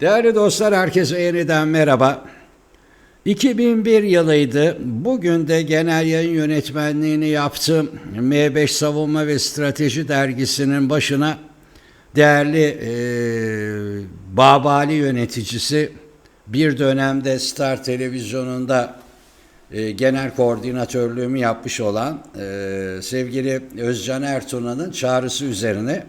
Değerli dostlar herkese yeniden merhaba. 2001 yılıydı. Bugün de genel yayın yönetmenliğini yaptım. M5 Savunma ve Strateji dergisinin başına değerli e, Babali yöneticisi bir dönemde Star Televizyonu'nda e, genel koordinatörlüğümü yapmış olan e, sevgili Özcan Ertuğrul'un çağrısı üzerine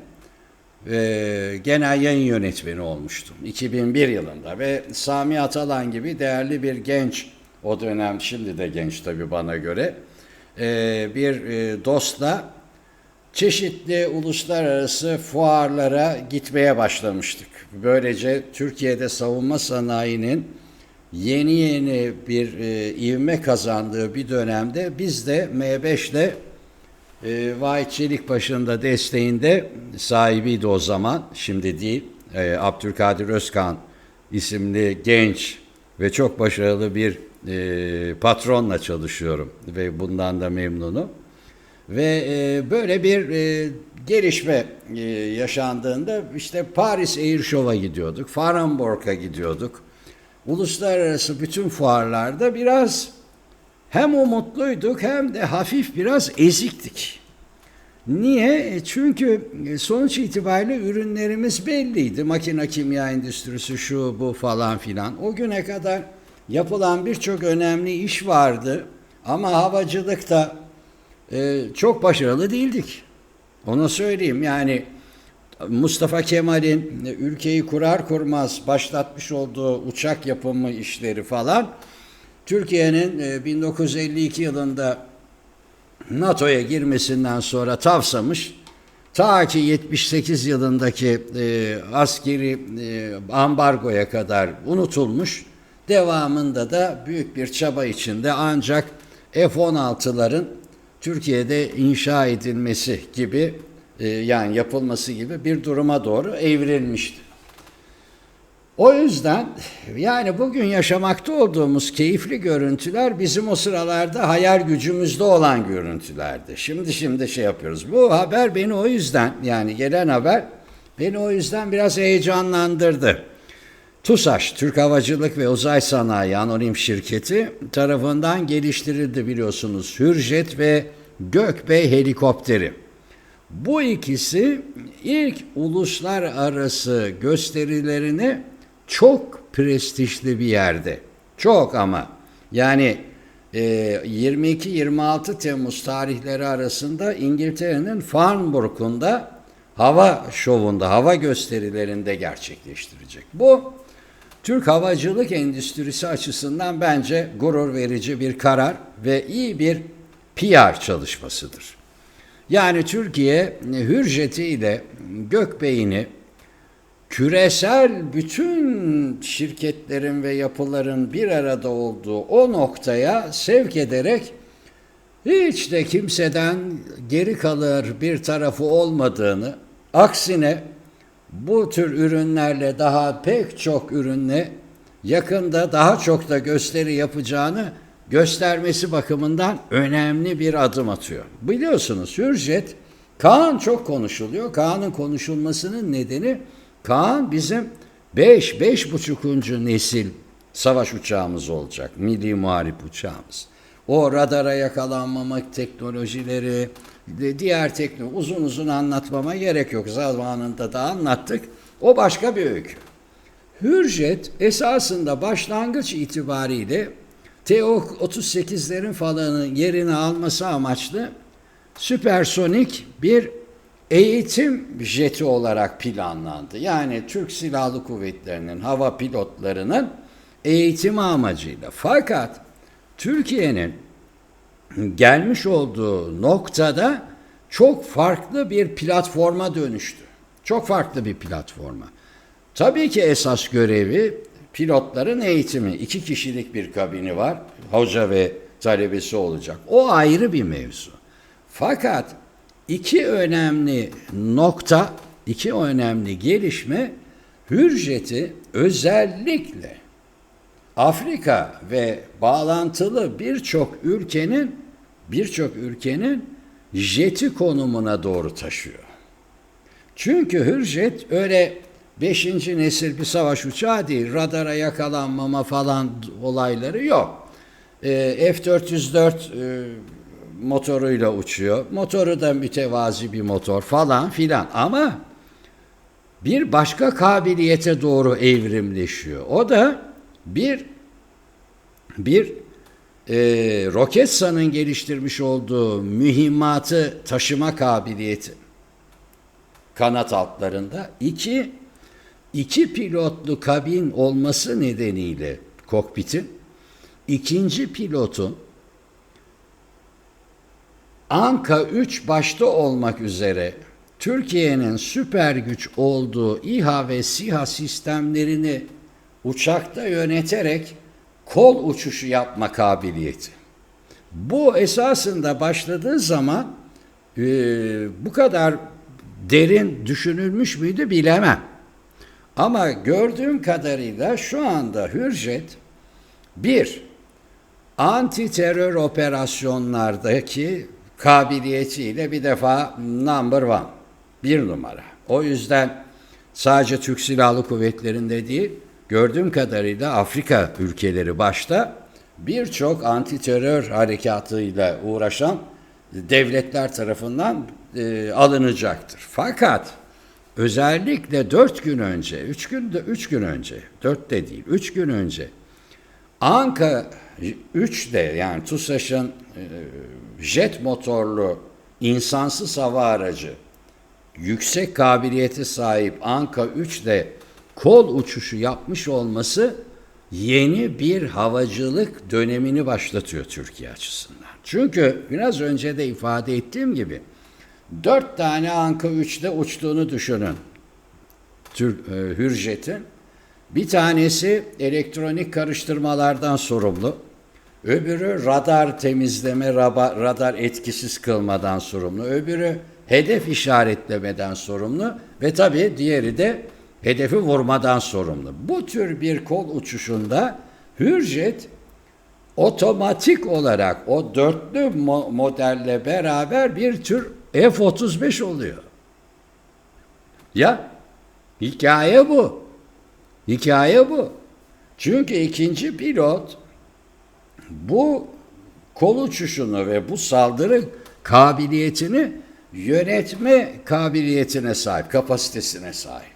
e, genel yayın yönetmeni olmuştum 2001 yılında ve Sami Atalan gibi değerli bir genç o dönem şimdi de genç tabii bana göre e, bir e, dostla çeşitli uluslararası fuarlara gitmeye başlamıştık. Böylece Türkiye'de savunma sanayinin yeni yeni bir e, ivme kazandığı bir dönemde biz de M5 ile e, Vahit Çelikbaşı'nın da desteğinde sahibiydi o zaman, şimdi değil. E, Abdülkadir Özkan isimli genç ve çok başarılı bir e, patronla çalışıyorum ve bundan da memnunum. Ve e, böyle bir e, gelişme e, yaşandığında işte Paris Air Show'a gidiyorduk, Farnborg'a gidiyorduk. Uluslararası bütün fuarlarda biraz hem umutluyduk hem de hafif biraz eziktik. Niye? E, Çünkü sonuç itibariyle ürünlerimiz belliydi. Makine kimya endüstrisi şu bu falan filan. O güne kadar yapılan birçok önemli iş vardı. Ama havacılıkta e, çok başarılı değildik. Onu söyleyeyim. Yani Mustafa Kemal'in ülkeyi kurar kurmaz başlatmış olduğu uçak yapımı işleri falan Türkiye'nin e, 1952 yılında NATO'ya girmesinden sonra tavsamış. Ta ki 78 yılındaki e, askeri e, ambargoya kadar unutulmuş. Devamında da büyük bir çaba içinde ancak F-16'ların Türkiye'de inşa edilmesi gibi e, yani yapılması gibi bir duruma doğru evrilmişti. O yüzden yani bugün yaşamakta olduğumuz keyifli görüntüler bizim o sıralarda hayal gücümüzde olan görüntülerdi. Şimdi şimdi şey yapıyoruz. Bu haber beni o yüzden yani gelen haber beni o yüzden biraz heyecanlandırdı. TUSAŞ, Türk Havacılık ve Uzay Sanayi Anonim Şirketi tarafından geliştirildi biliyorsunuz. Hürjet ve Gökbey helikopteri. Bu ikisi ilk uluslararası gösterilerini çok prestijli bir yerde. Çok ama. Yani e, 22-26 Temmuz tarihleri arasında İngiltere'nin Farnborough'unda hava şovunda, hava gösterilerinde gerçekleştirecek. Bu Türk havacılık endüstrisi açısından bence gurur verici bir karar ve iyi bir PR çalışmasıdır. Yani Türkiye Hürjet'i ile Gökbeyin'i küresel bütün şirketlerin ve yapıların bir arada olduğu o noktaya sevk ederek hiç de kimseden geri kalır bir tarafı olmadığını, aksine bu tür ürünlerle daha pek çok ürünle yakında daha çok da gösteri yapacağını göstermesi bakımından önemli bir adım atıyor. Biliyorsunuz Hürjet, Kaan çok konuşuluyor. Kaan'ın konuşulmasının nedeni Kaan bizim 5 beş, buçukuncu nesil savaş uçağımız olacak. Milli muharip uçağımız. O radara yakalanmamak teknolojileri, diğer teknoloji uzun uzun anlatmama gerek yok. Zamanında da anlattık. O başka bir öykü. Hürjet esasında başlangıç itibariyle TO-38'lerin falanın yerini alması amaçlı süpersonik bir eğitim jeti olarak planlandı. Yani Türk Silahlı Kuvvetleri'nin hava pilotlarının eğitimi amacıyla. Fakat Türkiye'nin gelmiş olduğu noktada çok farklı bir platforma dönüştü. Çok farklı bir platforma. Tabii ki esas görevi pilotların eğitimi. İki kişilik bir kabini var. Hoca ve talebesi olacak. O ayrı bir mevzu. Fakat iki önemli nokta, iki önemli gelişme Hürjet'i özellikle Afrika ve bağlantılı birçok ülkenin birçok ülkenin jeti konumuna doğru taşıyor. Çünkü Hürjet öyle beşinci nesil bir savaş uçağı değil. Radara yakalanmama falan olayları yok. Ee, F-404 e, motoruyla uçuyor. Motoru da mütevazi bir motor falan filan ama bir başka kabiliyete doğru evrimleşiyor. O da bir bir e, Roketsan'ın geliştirmiş olduğu mühimmatı taşıma kabiliyeti kanat altlarında. iki iki pilotlu kabin olması nedeniyle kokpitin ikinci pilotun Anka 3 başta olmak üzere Türkiye'nin süper güç olduğu İHA ve SİHA sistemlerini uçakta yöneterek kol uçuşu yapma kabiliyeti. Bu esasında başladığı zaman e, bu kadar derin düşünülmüş müydü bilemem. Ama gördüğüm kadarıyla şu anda Hürjet bir anti terör operasyonlardaki kabiliyetiyle bir defa number one, bir numara. O yüzden sadece Türk Silahlı Kuvvetleri'nde değil, gördüğüm kadarıyla Afrika ülkeleri başta birçok anti terör harekatıyla uğraşan devletler tarafından e, alınacaktır. Fakat özellikle dört gün önce, üç gün de üç gün önce, dört de değil, üç gün önce Anka 3'de yani TUSAŞ'ın e, jet motorlu insansız hava aracı yüksek kabiliyete sahip Anka 3'de kol uçuşu yapmış olması yeni bir havacılık dönemini başlatıyor Türkiye açısından. Çünkü biraz önce de ifade ettiğim gibi dört tane Anka 3'de uçtuğunu düşünün. Türk e, Hürjet'in. Bir tanesi elektronik karıştırmalardan sorumlu. Öbürü radar temizleme, radar etkisiz kılmadan sorumlu. Öbürü hedef işaretlemeden sorumlu ve tabii diğeri de hedefi vurmadan sorumlu. Bu tür bir kol uçuşunda Hürjet otomatik olarak o dörtlü mo- modelle beraber bir tür F-35 oluyor. Ya hikaye bu. Hikaye bu. Çünkü ikinci pilot bu kol uçuşunu ve bu saldırı kabiliyetini yönetme kabiliyetine sahip, kapasitesine sahip.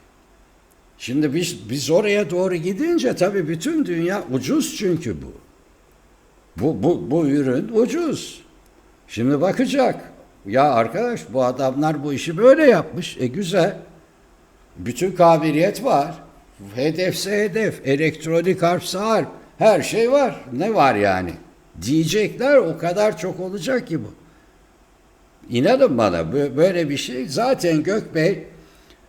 Şimdi biz biz oraya doğru gidince tabii bütün dünya ucuz çünkü bu. Bu bu bu ürün ucuz. Şimdi bakacak. Ya arkadaş bu adamlar bu işi böyle yapmış. E güzel. Bütün kabiliyet var. Hedefse hedef, elektronik harpse harp, her şey var. Ne var yani? Diyecekler o kadar çok olacak ki bu. İnanın bana bö- böyle bir şey. Zaten Gökbey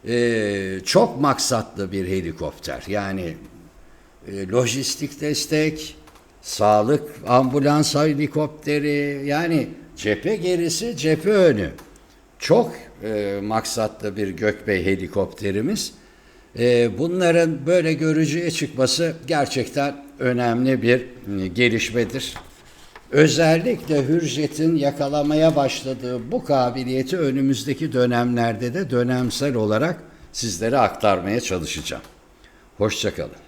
e, çok maksatlı bir helikopter. Yani e, lojistik destek, sağlık ambulans helikopteri yani cephe gerisi cephe önü. Çok e, maksatlı bir Gökbey helikopterimiz. E, bunların böyle görücüye çıkması gerçekten önemli bir e, gelişmedir. Özellikle Hürjet'in yakalamaya başladığı bu kabiliyeti önümüzdeki dönemlerde de dönemsel olarak sizlere aktarmaya çalışacağım. Hoşçakalın.